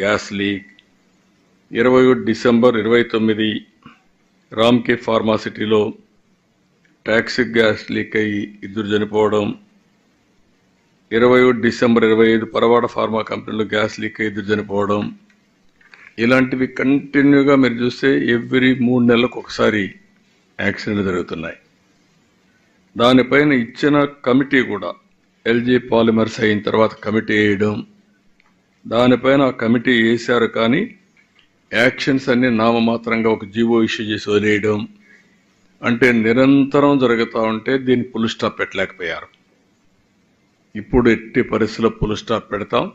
Gas leak. ఇరవై December ఇరవై తొమ్మిది రామ్కే ఫార్మాసిటీలో టాక్సిక్ గ్యాస్ లీక్ అయ్యి ఇద్దరు చనిపోవడం. ఇరవై డిసెంబర్ ఇరవై ఐదు పరవాడ ఫార్మా కంపెనీలో గ్యాస్ లీక్ అయ్యి ఇద్దరు చనిపోవడం. ఇలాంటివి కంటిన్యూగా మీరు చూస్తే ఎవ్రీ మూడు నెలలకు ఒకసారి యాక్సిడెంట్ జరుగుతున్నాయి. దానిపైన ఇచ్చిన కమిటీ కూడా ఎల్జీ పాలిమర్స్ అయిన తర్వాత కమిటీ వేయడం. దానిపైన ఆ కమిటీ వేశారు కానీ యాక్షన్స్ అన్ని నామమాత్రంగా ఒక జీవో ఇష్యూ చేసి వదిలేయడం అంటే నిరంతరం జరుగుతూ ఉంటే దీన్ని పుల్ స్టాప్ పెట్టలేకపోయారు. ఇప్పుడు ఎట్టి పరిస్థితుల్లో పుల్ స్టాప్ పెడతాం.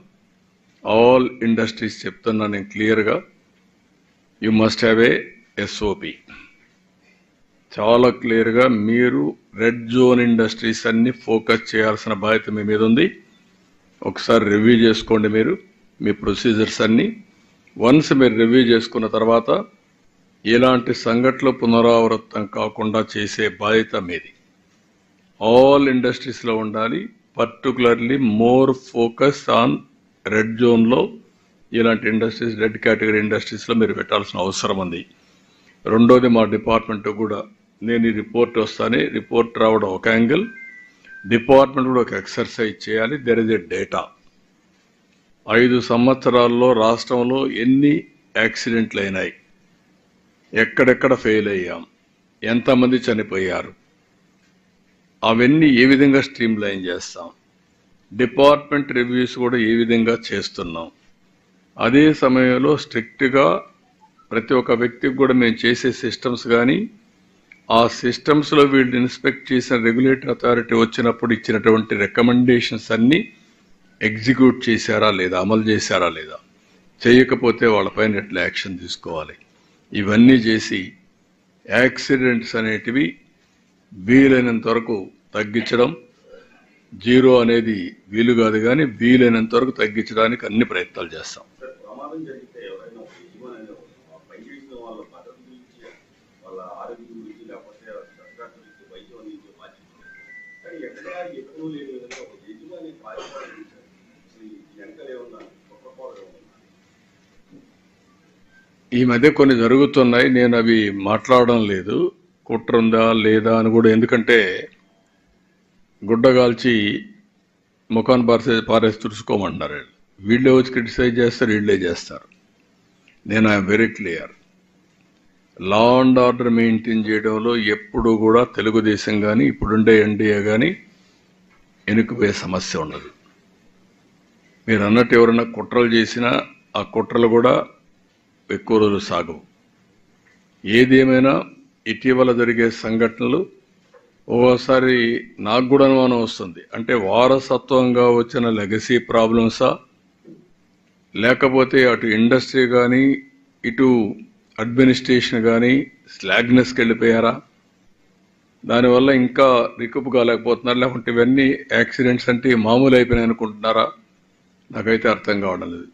ఆల్ ఇండస్ట్రీస్ చెప్తున్నా నేను క్లియర్గా you must have a SOP చాలా క్లియర్గా మీరు రెడ్ జోన్ ఇండస్ట్రీస్ అన్ని ఫోకస్ చేయాల్సిన బాధ్యత మీ మీద ఉంది. ఒకసారి రివ్యూ చేసుకోండి మీరు. మీ ప్రొసీజర్స్ అన్నీ. వన్స్ మీరు రివ్యూ చేసుకున్న తర్వాత ఇలాంటి సంఘటనలు పునరావృతం కాకుండా చేసే బాధ్యత మీది. ఆల్ ఇండస్ట్రీస్లో ఉండాలి particularly more focus on red జోన్లో ఇలాంటి ఇండస్ట్రీస్ రెడ్ కేటగిరీ ఇండస్ట్రీస్లో మీరు పెట్టాల్సిన అవసరం ఉంది. రెండోది మా డిపార్ట్మెంట్ కూడా నేను ఈ రిపోర్ట్ వస్తానే రిపోర్ట్ రావడం ఒక యాంగిల్ డిపార్ట్మెంట్ కూడా ఒక ఎక్సర్సైజ్ చేయాలి. దెర్ ఇస్ ఎ డేటా ఐదు సంవత్సరాల్లో రాష్ట్రంలో ఎన్ని యాక్సిడెంట్లు అయినాయి ఎక్కడెక్కడ ఫెయిల్ అయ్యాం ఎంతమంది చనిపోయారు? అవన్నీ ఏ విధంగా స్ట్రీమ్ లైన్ చేస్తాం? డిపార్ట్మెంట్ రివ్యూస్ కూడా ఏ విధంగా చేస్తున్నాం? అదే సమయంలో స్ట్రిక్ట్గా ప్రతి ఒక్క వ్యక్తికి కూడా మేము చేసే సిస్టమ్స్ కానీ ఆ సిస్టమ్స్లో వీళ్ళు ఇన్స్పెక్ట్ చేసిన రెగ్యులేటరీ అథారిటీ వచ్చినప్పుడు ఇచ్చినటువంటి రికమెండేషన్స్ అన్నీ ఎగ్జిక్యూట్ చేశారా లేదా అమలు చేశారా లేదా? చేయకపోతే వాళ్ళపైన ఎట్లా యాక్షన్ తీసుకోవాలి. ఇవన్నీ చేసి యాక్సిడెంట్స్ అనేటివి వీలైనంత వరకు తగ్గించడం జీరో అనేది వీలు కాదు కానీ వీలైనంత వరకు తగ్గించడానికి అన్ని ప్రయత్నాలు చేస్తాం. ప్రమాదం జరిగితే ఎవరైనా ఆరోగ్యం గురించి లేకపోతే వైద్యం బాధ్యత. కానీ ఎక్కడ లేని ఈ మధ్య కొన్ని జరుగుతున్నాయి నేను అవి మాట్లాడడం లేదు. కుట్ర ఉందా లేదా అని కూడా ఎందుకంటే గుడ్డగాల్చి ముఖాన్ని పారే పారేసి తుడుచుకోమంటున్నారు వీళ్ళు. వీళ్ళే వచ్చి క్రిటిసైజ్ చేస్తారు వీళ్ళే చేస్తారు. నేను I'm very clear. Law and order maintain చేయడంలో ఎప్పుడు కూడా తెలుగుదేశం కానీ ఇప్పుడుండే ఎన్డీఏ కానీ వెనుకపోయే సమస్య ఉండదు మీరు అన్నట్టు ఎవరైనా కుట్రలు చేసినా ఆ కుట్రలు కూడా ఎక్కువ రోజులు సాగవు. ఏదేమైనా ఇటీవల జరిగే సంఘటనలు ఒక్కోసారి నాకు కూడా అనుమానం వస్తుంది. అంటే వారసత్వంగా వచ్చిన లెగసీ ప్రాబ్లమ్సా? లేకపోతే అటు ఇండస్ట్రీ కానీ ఇటు అడ్మినిస్ట్రేషన్ కానీ స్లాగ్నెస్కి వెళ్ళిపోయారా? దానివల్ల ఇంకా రికప్ కాలేకపోతున్నారు. లేకుంటే ఇవన్నీ యాక్సిడెంట్స్ అంటే మామూలు అయిపోయినాయి అనుకుంటున్నారా నాకైతే అర్థం కావడం లేదు.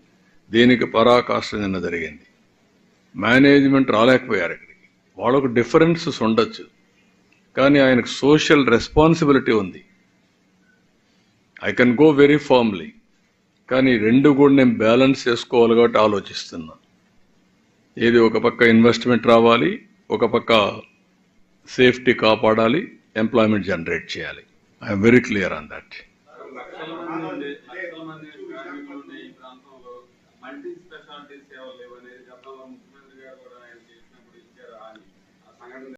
దీనికి పరాకాష్ట నిన్న జరిగింది. మేనేజ్మెంట్ రాలేకపోయారు ఇక్కడికి. వాళ్ళకు డిఫరెన్సెస్ ఉండొచ్చు. కానీ ఆయనకు సోషల్ రెస్పాన్సిబిలిటీ ఉంది. I can go very formally కానీ రెండు కూడా నేను బ్యాలెన్స్ చేసుకోవాలి కాబట్టి ఆలోచిస్తున్నా. ఏది ఒక పక్క ఇన్వెస్ట్మెంట్ రావాలి ఒక పక్క సేఫ్టీ కాపాడాలి ఎంప్లాయ్మెంట్ జనరేట్ చేయాలి. I'm very clear on that multi specialty సేవలు లేవనేది గతంలో ముఖ్యమంత్రి గారు కూడా ఆయన చేసినప్పుడు ఇచ్చారు. ఆ సంఘటన